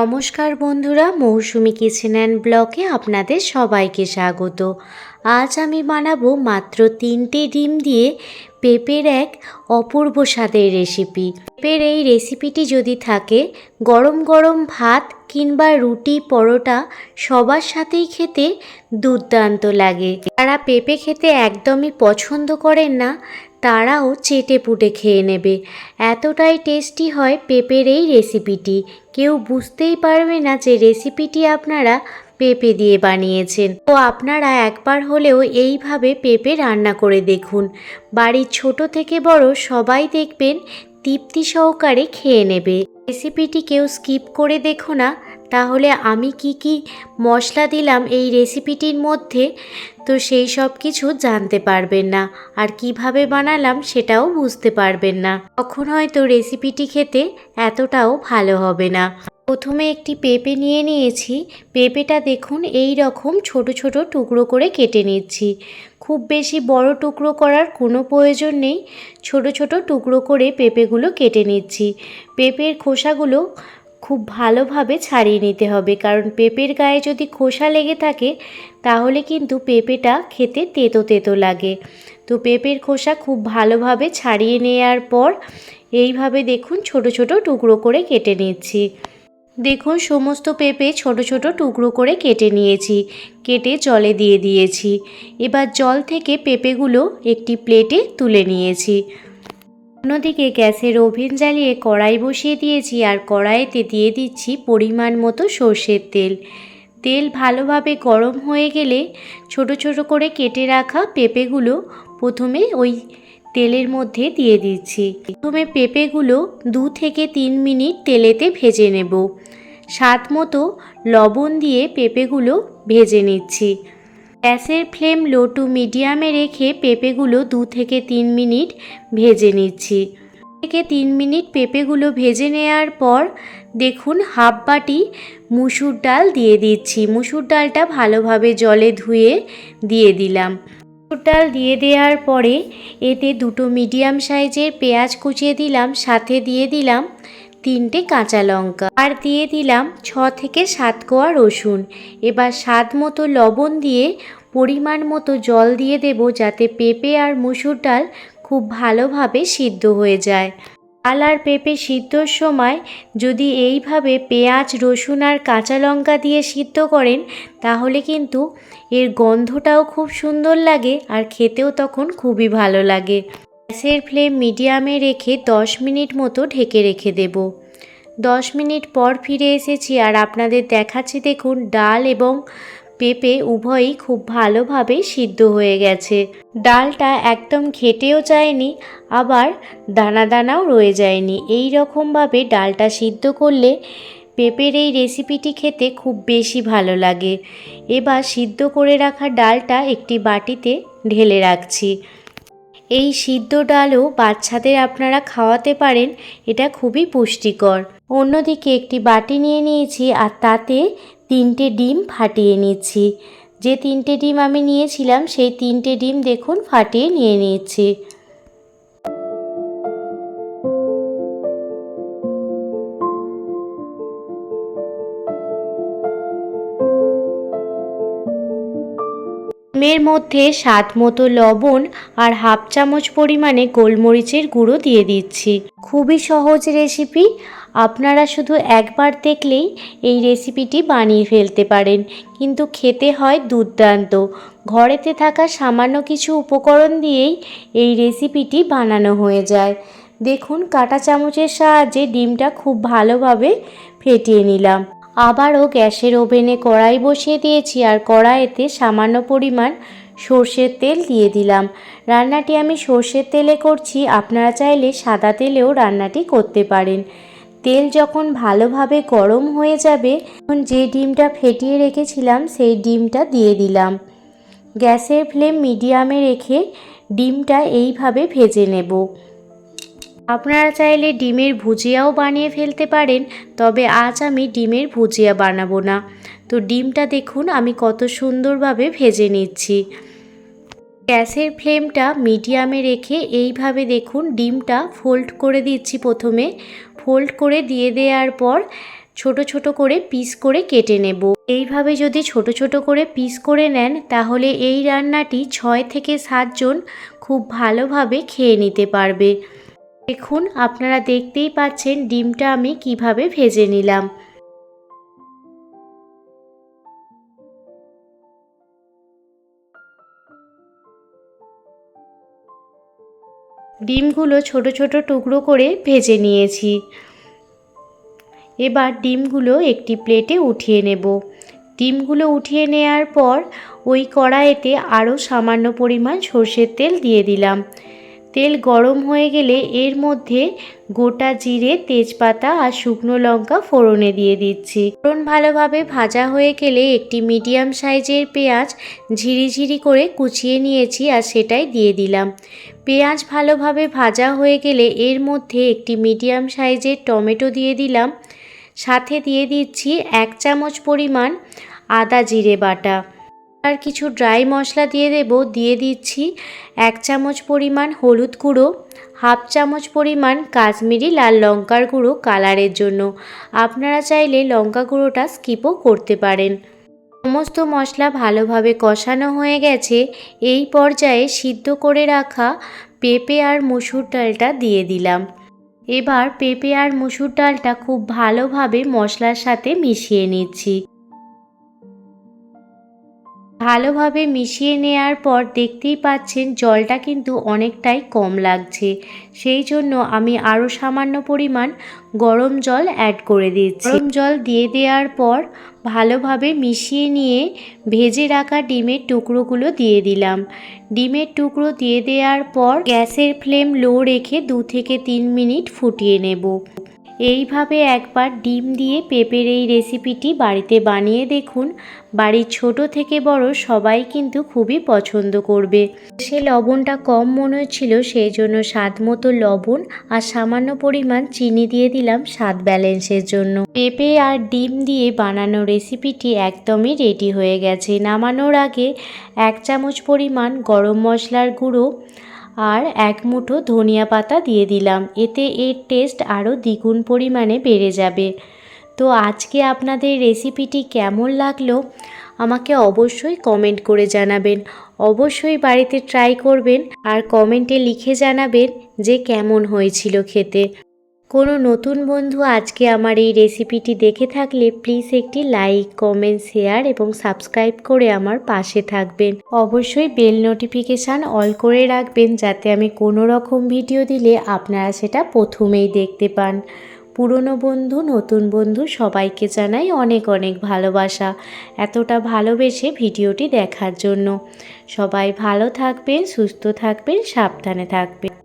নমস্কার বন্ধুরা, মৌসুমি kitchen and ব্লকে আপনাদের সবাইকে স্বাগত। আজ আমি বানাবো মাত্র তিনটে ডিম দিয়ে পেঁপের এক অপূর্ব স্বাদের রেসিপি। পেঁপের এই রেসিপিটি যদি থাকে, গরম গরম ভাত কিংবা রুটি, পরোটা সবার সাথেই খেতে দুর্দান্ত লাগে। যারা পেঁপে খেতে একদমই পছন্দ করেন না, তারাও চেটে পুটে খেয়ে নেবে। এতটাই টেস্টি হয় পেঁপের এই রেসিপিটি। কেউ বুঝতেই পারবে না যে রেসিপিটি আপনারা পেঁপে দিয়ে বানিয়েছেন। তো আপনারা একবার হলেও এইভাবে পেঁপে রান্না করে দেখুন। বাড়ির ছোট থেকে বড় সবাই দেখবেন তৃপ্তি সহকারে খেয়ে নেবে। রেসিপিটি কেউ স্কিপ করে দেখো না। তাহলে আমি কি কি মশলা দিলাম এই রেসিপিটির মধ্যে? তো সেই সব কিছু জানতে পারবেন না। আর কীভাবে বানালাম সেটাও বুঝতে পারবেন না। তখন হয়তো রেসিপিটি খেতে এতটাও ভালো হবে না। প্রথমে একটি পেঁপে নিয়ে নিয়েছি। পেঁপেটা দেখুন এই রকম ছোট ছোট টুকরো করে কেটে নিচ্ছি। খুব বেশি বড় টুকরো করার কোনো প্রয়োজন নেই। ছোট ছোট টুকরো করে পেঁপেগুলো কেটে নিচ্ছি। পেঁপের খোসাগুলো খুব ভালোভাবে ছাড়িয়ে নিতে হবে। কারণ পেঁপের গায়ে যদি খোসা লেগে থাকে, তাহলে কিন্তু পেঁপেটা খেতে তেতো তেতো লাগে। তো পেঁপের খোসা খুব ভালোভাবে ছাড়িয়ে নেওয়ার পর এইভাবে দেখুন ছোট ছোট টুকরো করে কেটে নিচ্ছি। দেখুন সমস্ত পেঁপে ছোট ছোট টুকরো করে কেটে নিয়েছি, কেটে জলে দিয়ে দিয়েছি। এবার জল থেকে পেঁপেগুলো একটি প্লেটে তুলে নিয়েছি। অন্যদিকে গ্যাসের ওভেন জ্বালিয়ে কড়াই বসিয়ে দিয়েছি আর কড়াইতে দিয়ে দিচ্ছি পরিমাণ মতো সর্ষের তেল। তেল ভালোভাবে গরম হয়ে গেলে ছোট ছোট করে কেটে রাখা পেঁপেগুলো প্রথমে ওই তেলের মধ্যে দিয়ে দিচ্ছি। প্রথমে পেঁপেগুলো দু থেকে তিন মিনিট তেলেতে ভেজে নেব। স্বাদ মতো লবণ দিয়ে পেঁপেগুলো ভেজে নিচ্ছি। গ্যাসের ফ্লেম লো টু মিডিয়ামে রেখে পেঁপেগুলো দু থেকে তিন মিনিট ভেজে নিচ্ছি। থেকে তিন মিনিট পেঁপেগুলো ভেজে নেওয়ার পর দেখুন হাফ বাটি মুসুর ডাল দিয়ে দিচ্ছি। মুসুর ডালটা ভালোভাবে জলে ধুয়ে দিয়ে দিলাম। মুসুর ডাল দিয়ে দেওয়ার পরে এতে দুটো মিডিয়াম সাইজের পেঁয়াজ কুচিয়ে দিলাম, সাথে দিয়ে দিলাম তিনটে কাঁচা লঙ্কা। আর দিয়ে দিলাম ছ থেকে সাত কোয়া রসুন। এবার স্বাদ মতো লবণ দিয়ে পরিমাণ মতো জল দিয়ে দেব যাতে পেঁপে আর মুসুর ডাল খুব ভালোভাবে সিদ্ধ হয়ে যায়। ডাল আর পেঁপে সিদ্ধর সময় যদি এইভাবে পেঁয়াজ, রসুন আর কাঁচা লঙ্কা দিয়ে সিদ্ধ করেন, তাহলে কিন্তু এর গন্ধটাও খুব সুন্দর লাগে আর খেতেও তখন খুবই ভালো লাগে। গ্যাসের ফ্লেম মিডিয়ামে রেখে দশ মিনিট মতো ঢেকে রেখে দেব। দশ মিনিট পর ফিরে এসেছি আর আপনাদের দেখাচ্ছি দেখুন, ডাল এবং পেঁপে উভয়ই খুব ভালোভাবে সিদ্ধ হয়ে গেছে। ডালটা একদম ঘেটেও যায়নি, আবার দানা দানাও রয়ে যায়নি। এই রকমভাবে ডালটা সিদ্ধ করলে পেঁপের এই রেসিপিটি খেতে খুব বেশি ভালো লাগে। এবার সিদ্ধ করে রাখা ডালটা একটি বাটিতে ঢেলে রাখছি। এই সিদ্ধ ডালও বাচ্চাদের আপনারা খাওয়াতে পারেন, এটা খুবই পুষ্টিকর। অন্যদিকে একটি বাটি নিয়ে নিয়েছি আর তাতে তিনটে ডিম ফাটিয়ে নিচ্ছি। যে তিনটে ডিম আমি নিয়েছিলাম, সেই তিনটে ডিম দেখুন ফাটিয়ে নিয়ে নিচ্ছি ডিমের মধ্যে স্বাদ মতো লবণ আর হাফ চামচ পরিমাণে গোলমরিচের গুঁড়ো দিয়ে দিচ্ছি। খুবই সহজ রেসিপি। আপনারা শুধু একবার দেখলেই এই রেসিপিটি বানিয়ে ফেলতে পারেন। কিন্তু খেতে হয় দুর্দান্ত। ঘরেতে থাকা সামান্য কিছু উপকরণ দিয়েই এই রেসিপিটি বানানো হয়ে যায়। দেখুন, কাঁটা চামচের সাহায্যে ডিমটা খুব ভালোভাবে ফেটিয়ে নিলাম। আবারও গ্যাসের ওভেনে কড়াই বসিয়ে দিয়েছি আর কড়াইতে সামান্য পরিমাণ সর্ষের তেল দিয়ে দিলাম। রান্নাটি আমি সর্ষের তেলে করছি, আপনারা চাইলে সাদা তেলেও রান্নাটি করতে পারেন। তেল যখন ভালোভাবে গরম হয়ে যাবে, তখন যে ডিমটা ফেটিয়ে রেখেছিলাম, সেই ডিমটা দিয়ে দিলাম। গ্যাসের ফ্লেম মিডিয়ামে রেখে ডিমটা এইভাবে ভেজে নেব। আপনারা চাইলে ডিমের ভুজিয়াও বানিয়ে ফেলতে পারেন, তবে আজ আমি ডিমের ভুজিয়া বানাবো না। তো ডিমটা দেখুন, আমি কত সুন্দরভাবে ভেজে নিচ্ছি। গ্যাসের ফ্লেমটা মিডিয়ামে রেখে এইভাবে দেখুন, ডিমটা ফোল্ড করে দিচ্ছি প্রথমে। ফোল্ড করে দিয়ে দেওয়ার পর ছোট ছোট করে পিস করে কেটে নেব। এইভাবে যদি ছোট ছোট করে পিস করে নেন, তাহলে এই রান্নাটি ছয় থেকে সাতজন খুব ভালোভাবে খেয়ে নিতে পারবে। দেখুন, আপনারা দেখতেই পাচ্ছেন ডিমটা আমি কীভাবে ভেজে নিলাম। ডিমগুলো ছোট ছোট টুকরো করে ভেজে নিয়েছি। এবার ডিমগুলো একটি প্লেটে উঠিয়ে নেব। ডিমগুলো উঠিয়ে নেওয়ার পর ওই কড়াইতে আরও সামান্য পরিমাণ সর্ষের তেল দিয়ে দিলাম। তেল গরম হয়ে গেলে এর মধ্যে গোটা জিরে, তেজপাতা আর শুকনো লঙ্কা ফোড়নে দিয়ে দিচ্ছি। ফোড়ন ভালোভাবে ভাজা হয়ে গেলে একটি মিডিয়াম সাইজের পেঁয়াজ ঝিরিঝিরি করে কুচিয়ে নিয়েছি আর সেটাই দিয়ে দিলাম। পেঁয়াজ ভালোভাবে ভাজা হয়ে গেলে এর মধ্যে একটি মিডিয়াম সাইজের টমেটো দিয়ে দিলাম। সাথে দিয়ে দিচ্ছি এক চামচ পরিমাণ আদা জিরে বাটা। আর কিছু ড্রাই মশলা দিয়ে দেব, দিয়ে দিচ্ছি এক চামচ পরিমাণ হলুদ গুঁড়ো, হাফ চামচ পরিমাণ কাশ্মীরি লাল লঙ্কার গুঁড়ো কালারের জন্য। আপনারা চাইলে লঙ্কা গুঁড়োটা স্কিপও করতে পারেন। সমস্ত মশলা ভালোভাবে কষানো হয়ে গেছে। এই পর্যায়ে সিদ্ধ করে রাখা পেঁপে আর মসুর ডালটা দিয়ে দিলাম। এবার পেঁপে আর মসুর ডালটা খুব ভালোভাবে মশলার সাথে মিশিয়ে নিচ্ছি। ভালোভাবে মিশিয়ে নেওয়ার পর দেখতেই পাচ্ছেন জলটা কিন্তু অনেকটাই কম লাগছে। সেই জন্য আমি আরও সামান্য পরিমাণ গরম জল অ্যাড করে দিচ্ছি। গরম জল দিয়ে দেওয়ার পর ভালোভাবে মিশিয়ে নিয়ে ভেজে রাখা ডিমের টুকরোগুলো দিয়ে দিলাম। ডিমের টুকরো দিয়ে দেওয়ার পর গ্যাসের ফ্লেম লো রেখে দু থেকে তিন মিনিট ফুটিয়ে নেব। এইভাবে একবার ডিম দিয়ে পেঁপের এই রেসিপিটি বাড়িতে বানিয়ে দেখুন। বাড়ির ছোট থেকে বড় সবাই কিন্তু খুবই পছন্দ করবে। সে লবণটা কম মনে হচ্ছিল, সেই জন্য স্বাদ মতো লবণ আর সামান্য পরিমাণ চিনি দিয়ে দিলাম স্বাদ ব্যালেন্সের জন্য। পেঁপে আর ডিম দিয়ে বানানো রেসিপিটি একদমই রেডি হয়ে গেছে। নামানোর আগে এক চামচ পরিমাণ গরম মশলার গুঁড়ো আর এক মুঠো ধনিয়া পাতা দিয়ে দিলাম। এতে এর টেস্ট আরও দ্বিগুণ পরিমাণে বেড়ে যাবে। তো আজকে আপনাদের রেসিপিটি কেমন লাগল? আমাকে অবশ্যই কমেন্ট করে জানাবেন। অবশ্যই বাড়িতে ট্রাই করবেন আর কমেন্টে লিখে জানাবেন যে কেমন হয়েছিল খেতে। কোনো নতুন বন্ধু আজকে আমার এই রেসিপিটি দেখে থাকলে প্লিজ একটি লাইক, কমেন্ট, শেয়ার এবং সাবস্ক্রাইব করে আমার পাশে থাকবেন। অবশ্যই বেল নোটিফিকেশান অল করে রাখবেন যাতে আমি কোনো রকম ভিডিও দিলে আপনারা সেটা প্রথমেই দেখতে পান। পুরনো বন্ধু, নতুন বন্ধু সবাইকে জানাই অনেক অনেক ভালোবাসা, এতটা ভালোবেসে ভিডিওটি দেখার জন্য। সবাই ভালো থাকবেন, সুস্থ থাকবেন, সাবধানে থাকবেন।